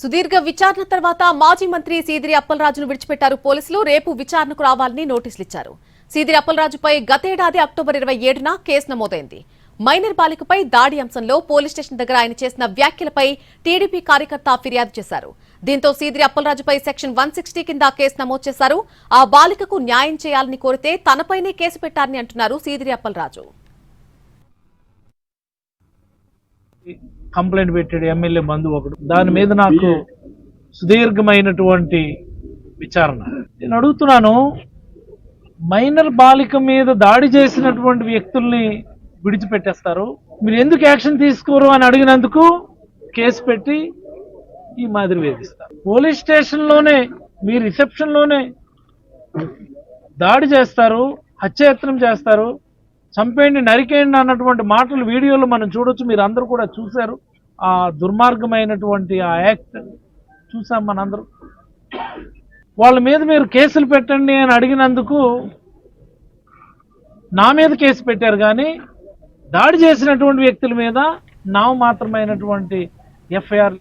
సుదీర్ఘ విచారణ తర్వాత మాజీ మంత్రి సీదిరి అప్పలరాజును విడిచిపెట్టారు పోలీసులు. రేపు విచారణకు రావాలని నోటీసులు ఇచ్చారు. సీదిరి అప్పలరాజుపై గతేడాది అక్టోబర్ ఇరవై ఏడున కేసు నమోదైంది. మైనర్ బాలికపై దాడి అంశంలో పోలీస్ స్టేషన్ దగ్గర ఆయన చేసిన వ్యాఖ్యలపై టీడీపీ కార్యకర్త ఫిర్యాదు చేశారు. దీంతో సీదిరి అప్పలరాజుపై సెక్షన్ వన్ సిక్స్టీ కింద కేసు నమోదు చేశారు. ఆ బాలికకు న్యాయం చేయాలని కోరితే తనపైనే కేసు పెట్టారని అంటున్నారు సీదిరి అప్పలరాజు. కంప్లైంట్ పెట్టాడు ఎమ్మెల్యే బంధువు ఒకడు. దాని మీద నాకు సుదీర్ఘమైనటువంటి విచారణ. నేను అడుగుతున్నాను మైనర్ బాలిక మీద దాడి చేసినటువంటి వ్యక్తుల్ని విడిచిపెట్టేస్తారు. మీరు ఎందుకు యాక్షన్ తీసుకోరు అని అడిగినందుకు కేసు పెట్టి ఈ మాదిరి వేధిస్తారు. పోలీస్ స్టేషన్లోనే మీ రిసెప్షన్లోనే దాడి చేస్తారు హత్యాయత్నం చేస్తారు. చంపేయండి నరికేయండి అన్నటువంటి మాటలు వీడియోలు మనం చూడొచ్చు. మీరు అందరూ కూడా చూశారు. ఆ దుర్మార్గమైనటువంటి ఆ యాక్ట్ చూసాం మనందరం. వాళ్ళ మీద మీరు కేసులు పెట్టండి అని అడిగినందుకు నా మీద కేసు పెట్టారు కానీ దాడి చేసినటువంటి వ్యక్తుల మీద నామమాత్రమైనటువంటి ఎఫ్ఐఆర్